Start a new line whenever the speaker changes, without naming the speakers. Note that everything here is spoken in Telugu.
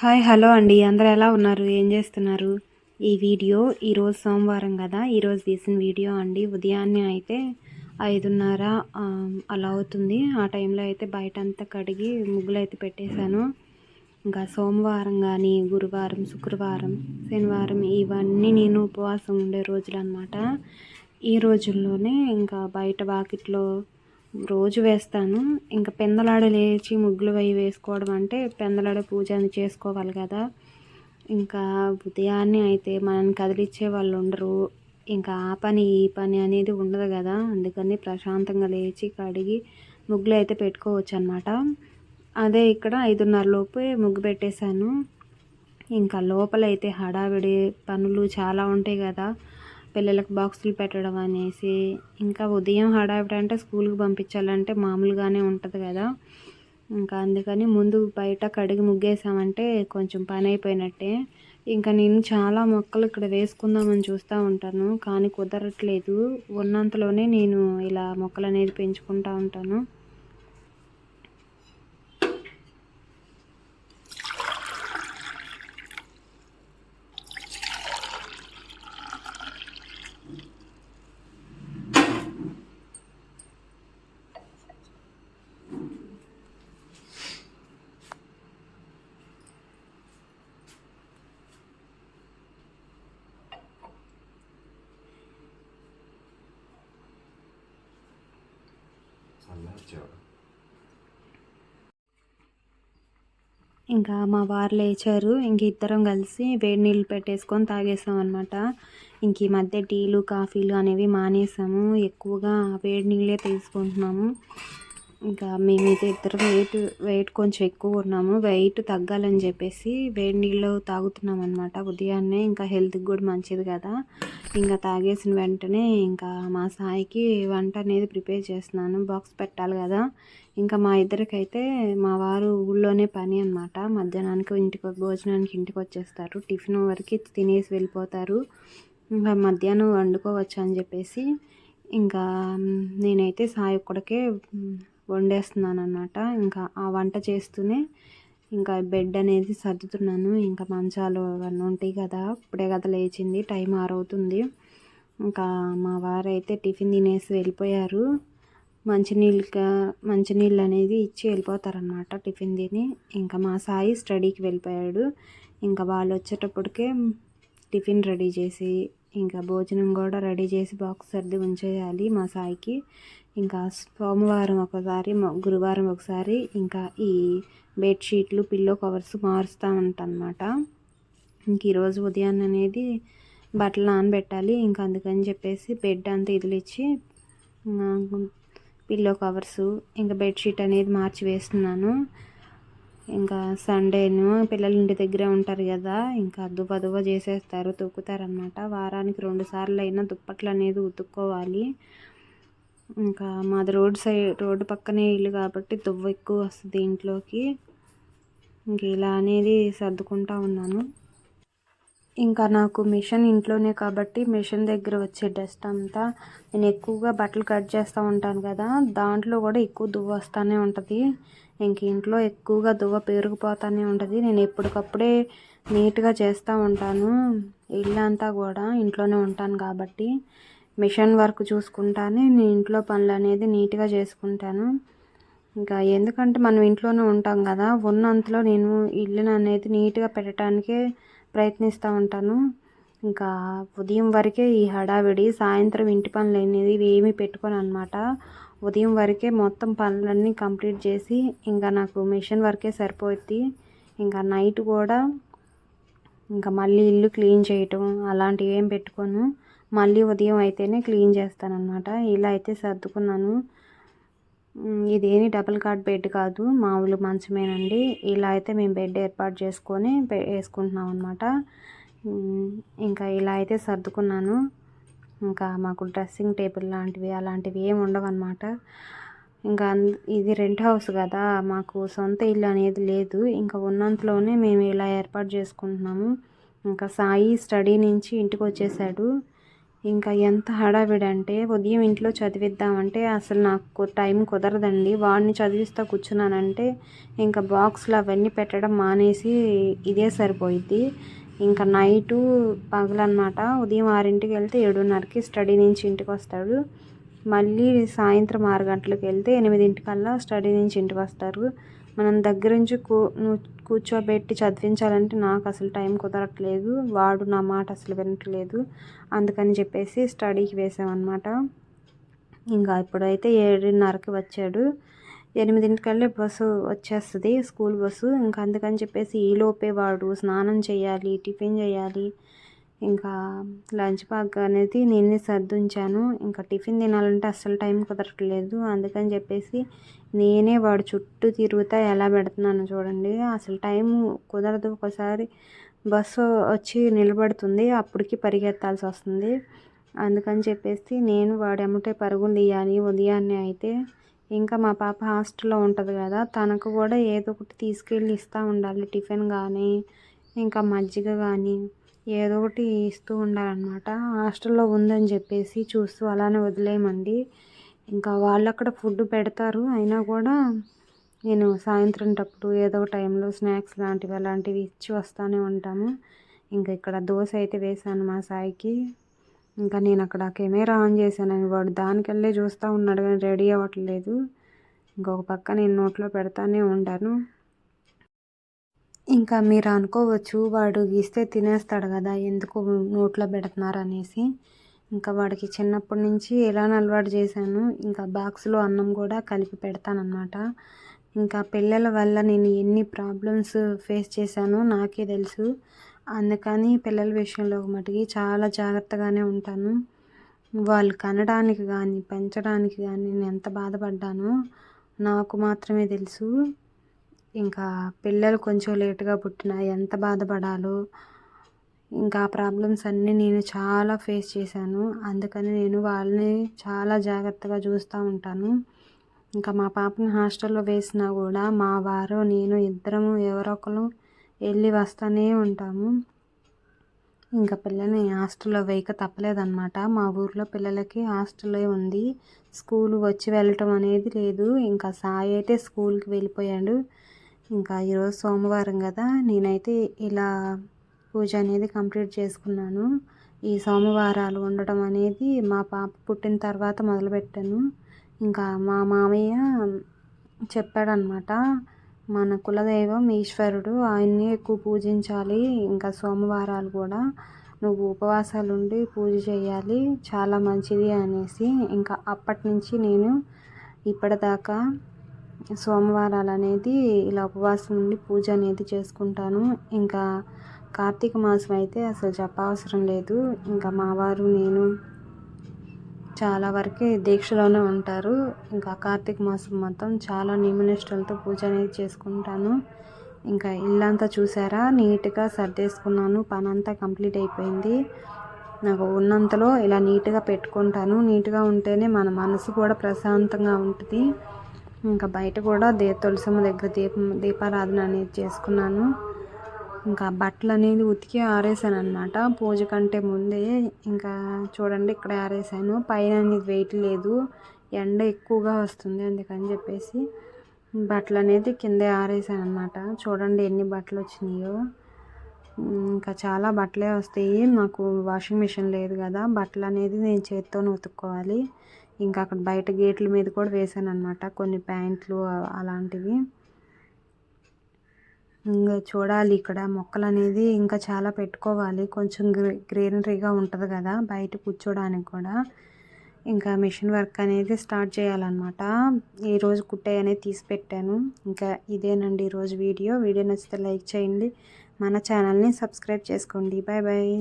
హాయ్ హలో అండి. అందరూ ఎలా ఉన్నారు? ఏం చేస్తున్నారు? ఈ వీడియో ఈరోజు సోమవారం కదా. ఈరోజు తీసిన వీడియో అండి. ఉదయాన్నే అయితే ఐదున్నర అలా అవుతుంది. ఆ టైంలో అయితే బయట అంతా కడిగి ముగ్గులు అయితే పెట్టేశాను. ఇంకా సోమవారం కానీ గురువారం శుక్రవారం శనివారం ఇవన్నీ నేను ఉపవాసం ఉండే రోజులు అనమాట ఈ రోజుల్లోనే ఇంకా బయట వాకిట్లో రోజు వేస్తాను. ఇంకా పెందలాడ లేచి ముగ్గులు అవి వేసుకోవడం అంటే పెందలాడ పూజ అని చేసుకోవాలి కదా. ఇంకా ఉదయాన్నే అయితే మనల్ని కదిలిచ్చే వాళ్ళు ఉండరు. ఇంకా ఆ పని ఈ పని అనేది ఉండదు కదా. అందుకని ప్రశాంతంగా లేచి కడిగి ముగ్గులు అయితే పెట్టుకోవచ్చు అనమాట అదే ఇక్కడ ఐదున్నర లోపే ముగ్గు పెట్టేశాను. ఇంకా లోపల అయితే హడావిడి పనులు చాలా ఉంటాయి కదా. పిల్లలకు బాక్సులు పెట్టడం అనేసి ఇంకా ఉదయం హడావిడి అంటే స్కూల్కి పంపించాలంటే మామూలుగానే ఉంటుంది కదా. ఇంకా అందుకని ముందు బయట కడిగి ముగ్గేసామంటే కొంచెం పని అయిపోయినట్టే. ఇంకా నేను చాలా మొక్కలు ఇక్కడ వేసుకుందామని చూస్తూ ఉంటాను కానీ కుదరట్లేదు. ఉన్నంతలోనే నేను ఇలా మొక్కలు అనేది పెంచుకుంటూ ఉంటాను. ఇంకా మా వారు లేచారు. ఇంక ఇద్దరం కలిసి వేడి నీళ్ళు పెట్టేసుకొని తాగేసాం అనమాట ఇంక ఈ మధ్య టీలు కాఫీలు అనేవి మానేసాము. ఎక్కువగా వేడి నీళ్ళే తీసుకుంటున్నాము. ఇంకా మేమైతే ఇద్దరం వెయిట్ వెయిట్ కొంచెం ఎక్కువ ఉన్నాము. వెయిట్ తగ్గాలని చెప్పేసి వేడి నీళ్ళు తాగుతున్నాం అనమాట ఉదయాన్నే ఇంకా హెల్త్కి కూడా మంచిది కదా. ఇంకా తాగేసిన వెంటనే ఇంకా మా సాయికి వంట అనేది ప్రిపేర్ చేస్తున్నాను. బాక్స్ పెట్టాలి కదా. ఇంకా మా ఇద్దరికైతే మా వారు ఊళ్ళోనే పని అనమాట మధ్యాహ్నానికి ఇంటికి భోజనానికి ఇంటికి వచ్చేస్తారు. టిఫిన్ వరకు తినేసి వెళ్ళిపోతారు. ఇంకా మధ్యాహ్నం వండుకోవచ్చు అని చెప్పేసి ఇంకా నేనైతే సాయి ఒక్కడికే వండేస్తున్నాను అనమాట ఇంకా ఆ వంట చేస్తూనే ఇంకా బెడ్ అనేది సర్దుతున్నాను. ఇంకా మంచాలు అవన్నీ ఉంటాయి కదా ఇప్పుడే కదా లేచింది. టైం ఆరవుతుంది. ఇంకా మా వారైతే టిఫిన్ తినేసి వెళ్ళిపోయారు. మంచినీళ్ళుగా మంచినీళ్ళు అనేది ఇచ్చి వెళ్ళిపోతారనమాట టిఫిన్ తిని. ఇంకా మా సాయి స్టడీకి వెళ్ళిపోయాడు. ఇంకా వాళ్ళు వచ్చేటప్పటికే టిఫిన్ రెడీ చేసి ఇంకా భోజనం కూడా రెడీ చేసి బాక్స్ సర్ది ఉంచేయాలి మా సాయికి. ఇంకా సోమవారం ఒకసారి గురువారం ఒకసారి ఇంకా ఈ బెడ్షీట్లు పిల్లో కవర్స్ మారుస్తూ ఉంటాను అనమాట ఇంక ఈరోజు ఉదయాన్నే అనేది బట్టలు నానబెట్టాలి ఇంకా అందుకని చెప్పేసి బెడ్ అంతా ఇదిలిచ్చి పిల్లో కవర్స్ ఇంకా బెడ్షీట్ అనేది మార్చి వేస్తున్నాను. ఇంకా సండేను పిల్లలు ఇంటి దగ్గరే ఉంటారు కదా ఇంకా దువ్వ దువ్వ చేసేస్తారు తొక్కుతారనమాట. వారానికి రెండు సార్లు అయినా దుప్పట్లు అనేది ఉతుక్కోవాలి. ఇంకా మాది రోడ్ సైడ్ రోడ్డు పక్కనే ఇల్లు కాబట్టి దువ్వ ఎక్కువ వస్తుంది ఇంట్లోకి. ఇంక ఇలా అనేది సర్దుకుంటా ఉన్నాను. ఇంకా నాకు మిషన్ ఇంట్లోనే కాబట్టి మిషన్ దగ్గర వచ్చే డస్ట్ అంతా నేను ఎక్కువగా బట్టలు కట్ చేస్తూ ఉంటాను కదా దాంట్లో కూడా ఎక్కువ దువ్వ వస్తూనే ఉంటుంది. ఇంక ఇంట్లో ఎక్కువగా దువ్వ పేరుకుపోతూనే ఉంటుంది. నేను ఎప్పటికప్పుడే నీట్గా చేస్తూ ఉంటాను. ఇల్లు అంతా కూడా ఇంట్లోనే ఉంటాను కాబట్టి. మిషన్ వర్క్ చూసుకుంటానే నేను ఇంట్లో పనులు అనేది నీట్గా చేసుకుంటాను. ఇంకా ఎందుకంటే మనం ఇంట్లోనే ఉంటాం కదా ఉన్నంతలో నేను ఇల్లును అనేది నీట్గా పెట్టడానికే ప్రయత్నిస్తూ ఉంటాను. ఇంకా ఉదయం వరకే ఈ హడావిడి సాయంత్రం ఇంటి పనులు అనేది ఏమీ పెట్టుకోను అనమాట ఉదయం వరకే మొత్తం పనులన్నీ కంప్లీట్ చేసి ఇంకా నాకు మిషన్ వరకే సరిపోద్ది. ఇంకా నైట్ కూడా ఇంకా మళ్ళీ ఇల్లు క్లీన్ చేయటం అలాంటివి ఏం పెట్టుకోను. మళ్ళీ ఉదయం అయితేనే క్లీన్ చేస్తానన్నమాట. ఇలా అయితే సర్దుకున్నాను. ఇదేమి డబుల్ కాట్ బెడ్ కాదు మామూలు మంచమేనండి. ఇలా అయితే మేము బెడ్ ఏర్పాటు చేసుకొని వేసుకుంటున్నాం అనమాట ఇంకా ఇలా అయితే సర్దుకున్నాను. ఇంకా మాకు డ్రెస్సింగ్ టేబుల్ లాంటివి అలాంటివి ఏమి ఉండవు అనమాట ఇంకా ఇది రెంట్ హౌస్ కదా మాకు సొంత ఇల్లు అనేది లేదు. ఇంకా ఉన్నంతలోనే మేము ఇలా ఏర్పాటు చేసుకుంటున్నాము. ఇంకా సాయి స్టడీ నుంచి ఇంటికి వచ్చేసాడు. ఇంకా ఎంత హడావిడి అంటే ఉదయం ఇంట్లో చదివిద్దామంటే అసలు నాకు టైం కుదరదండి. వాడిని చదివిస్తా కూర్చున్నానంటే ఇంకా బాక్స్లు అవన్నీ పెట్టడం మానేసి ఇదే సరిపోయిద్ది. ఇంకా నైటు పగలన్నమాట. ఉదయం ఆరింటికి వెళ్తే ఏడున్నరకి స్టడీ నుంచి ఇంటికి వస్తాడు. మళ్ళీ సాయంత్రం ఆరు గంటలకు వెళ్తే ఎనిమిదింటికల్లా స్టడీ నుంచి ఇంటికి వస్తారు. మనం దగ్గర నుంచి కూ కూర్చోబెట్టి చదివించాలంటే నాకు అసలు టైం కుదరట్లేదు. వాడు నా మాట అసలు వినట్లేదు. అందుకని చెప్పేసి స్టడీకి వేసామన్నమాట. ఇంకా ఇప్పుడైతే ఏడున్నరకి వచ్చాడు. ఎనిమిదింటికల్లా బస్సు వచ్చేస్తుంది స్కూల్ బస్సు. ఇంకా అందుకని చెప్పేసి ఈలోపే వాడు స్నానం చేయాలి టిఫిన్ చేయాలి ఇంకా లంచ్ బ్యాగ్ అనేది నేనే సర్దుంచాను. ఇంకా టిఫిన్ తినాలంటే అస్సలు టైం కుదరట్లేదు. అందుకని చెప్పేసి నేనే వాడు చుట్టూ తిరుగుతా ఎలా పెడుతున్నాను చూడండి. అసలు టైం కుదరదు. ఒకసారి బస్సు వచ్చి నిలబడుతుంది. అప్పటికి పరిగెత్తాల్సి వస్తుంది. అందుకని చెప్పేసి నేను వాడు ఎమ్మటే పరుగులు తీయాలి ఉదయాన్నే అయితే. ఇంకా మా పాప హాస్టల్లో ఉంటుంది కదా తనకు కూడా ఏదో ఒకటి తీసుకెళ్ళి ఇస్తూ ఉండాలి టిఫిన్ కానీ ఇంకా మజ్జిగ కానీ ఏదో ఒకటి ఇస్తూ ఉండాలన్నమాట. హాస్టల్లో ఉందని చెప్పేసి చూస్తూ అలానే వదిలేయమండి. ఇంకా వాళ్ళు అక్కడ ఫుడ్ పెడతారు. అయినా కూడా నేను సాయంత్రం టప్పుడు ఏదో ఒక టైంలో స్నాక్స్ లాంటివి అలాంటివి ఇచ్చి వస్తూనే ఉంటాము. ఇంకా ఇక్కడ దోశ అయితే వేసాను మా సాయికి. ఇంకా నేను అక్కడ కెమెరా ఆన్ చేశాను వాడు దానికెళ్ళే చూస్తూ ఉన్నాడు కానీ రెడీ అవ్వట్లేదు. ఇంకొక పక్క నేను నోట్లో పెడతానే ఉంటాను. ఇంకా మీరు అనుకోవచ్చు వాడు గీస్తే తినేస్తాడు కదా ఎందుకు నోట్లో పెడుతున్నారు అనేసి ఇంకా వాడికి చిన్నప్పటి నుంచి ఎలా అలవాటు చేశాను. ఇంకా బాక్స్లో అన్నం కూడా కలిపి పెడతానమాట ఇంకా పిల్లల వల్ల నేను ఎన్ని ప్రాబ్లమ్స్ ఫేస్ చేశానో నాకే తెలుసు. అందుకని పిల్లల విషయంలో మటుకి చాలా జాగ్రత్తగానే ఉంటాను. వాళ్ళు కనడానికి కానీ పెంచడానికి కానీ నేను ఎంత బాధపడ్డానో నాకు మాత్రమే తెలుసు. ఇంకా పిల్లలు కొంచెం లేటుగా పుట్టినా ఎంత బాధపడాలో ఇంకా ఆ ప్రాబ్లమ్స్ అన్నీ నేను చాలా ఫేస్ చేశాను. అందుకని నేను వాళ్ళని చాలా జాగ్రత్తగా చూస్తూ ఉంటాను. ఇంకా మా పాపని హాస్టల్లో వేసినా కూడా మా వారు నేను ఇద్దరము ఎవరొకరు వెళ్ళి వస్తూనే ఉంటాము. ఇంకా పిల్లల్ని హాస్టల్లో వేయక తప్పలేదన్నమాట. మా ఊర్లో పిల్లలకి హాస్టల్లో ఉంది. స్కూల్ వచ్చి వెళ్ళటం అనేది లేదు. ఇంకా సాయి అయితే స్కూల్కి వెళ్ళిపోయాడు. ఇంకా ఈరోజు సోమవారం కదా నేనైతే ఇలా పూజ అనేది కంప్లీట్ చేసుకున్నాను. ఈ సోమవారాలు ఉండటం అనేది మా పాప పుట్టిన తర్వాత మొదలుపెట్టాను. ఇంకా మా మామయ్య చెప్పాడనమాట మన కులదైవం ఈశ్వరుడు ఆయన్ని ఎక్కువ పూజించాలి ఇంకా సోమవారాలు కూడా నువ్వు ఉపవాసాలు ఉండి పూజ చేయాలి చాలా మంచిది అనేసి ఇంకా అప్పటి నుంచి నేను ఇప్పటిదాకా సోమవారాలు అనేది ఇలా ఉపవాసం ఉండి పూజ అనేది చేసుకుంటాను. ఇంకా కార్తీక మాసం అయితే అసలు చెప్పవసరం లేదు. ఇంకా మా వారు నేను చాలా వరకే దీక్షలోనే ఉంటారు. ఇంకా కార్తీక మాసం మొత్తం చాలా నియమనిష్టలతో పూజ అనేది చేసుకుంటాను. ఇంకా ఇల్లంతా చూసారా? నీట్గా సర్దేసుకున్నాను. పని అంతా కంప్లీట్ అయిపోయింది. నాకు ఉన్నంతలో ఇలా నీట్గా పెట్టుకుంటాను. నీట్గా ఉంటేనే మన మనసు కూడా ప్రశాంతంగా ఉంటుంది. ఇంకా బయట కూడా దే తులసమ్మ దగ్గర దీపం దీపారాధన అనేది చేసుకున్నాను. ఇంకా బట్టలు అనేది ఉతికి ఆరేసాను అనమాట పూజ కంటే ముందే ఇంకా చూడండి ఇక్కడ ఆరేసాను. పైన అనేది వెయిట్ లేదు. ఎండ ఎక్కువగా వస్తుంది అందుకని చెప్పేసి బట్టలు అనేది కిందే ఆరేసాను అనమాట చూడండి ఎన్ని బట్టలు వచ్చినాయో. ఇంకా చాలా బట్టలే వస్తాయి. నాకు వాషింగ్ మిషన్ లేదు కదా. బట్టలు అనేది నేను చేతితో ఉతుక్కోవాలి. ఇంకా అక్కడ బయట గేట్ల మీద కూడా వేసాను అనమాట కొన్ని ప్యాంట్లు అలాంటివి. ఇంకా చూడాలి ఇక్కడ మొక్కలు అనేది ఇంకా చాలా పెట్టుకోవాలి. కొంచెం గ్రీ గ్రీనరీగా ఉంటుంది కదా బయట కూర్చోడానికి కూడా. ఇంకా మిషన్ వర్క్ అనేది స్టార్ట్ చేయాలన్నమాట. ఈరోజు కుట్టే అనేది తీసి పెట్టాను. ఇంకా ఇదేనండి ఈరోజు వీడియో. వీడియో నచ్చితే లైక్ చేయండి. మన ఛానల్ని సబ్స్క్రైబ్ చేసుకోండి. Bye bye.